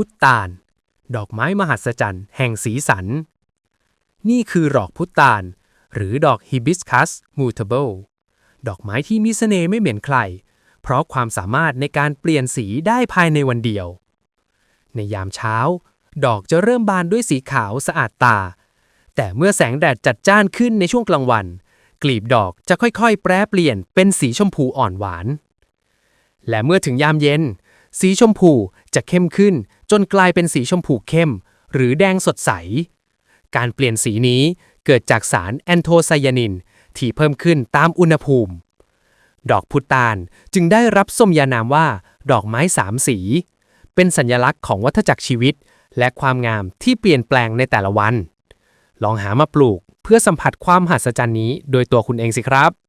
พุทตานดอกไม้มหัศจรรย์แห่งสีสัน นี่คือดอกพุทตานหรือดอก Hibiscus mutable ดอกไม้ที่มีเสน่ห์ไม่เหมือนใคร เพราะความสามารถในการเปลี่ยนสีได้ภายในวันเดียว ในยามเช้า ดอกจะเริ่มบานด้วยสีขาวสะอาดตา แต่เมื่อแสงแดดจัดจ้านขึ้นในช่วงกลางวัน กลีบดอกจะค่อยๆ แปรเปลี่ยนเป็นสีชมพูอ่อนหวาน และเมื่อถึงยามเย็น สีชมพูจะเข้มขึ้น จนกลายเป็นสีชมพูเข้ม หรือแดงสดใส การเปลี่ยนสีนี้เกิดจากสารแอนโทไซยานิน ที่เพิ่มขึ้นตามอุณหภูมิ ดอกพุตานจึงได้รับสมญานามว่า ดอกไม้สามสี เป็นสัญลักษณ์ของวัฏจักรชีวิต และความงามที่เปลี่ยนแปลงในแต่ละวัน ลองหามาปลูกเพื่อสัมผัสความมหัศจรรย์นี้โดยตัวคุณเองสิครับ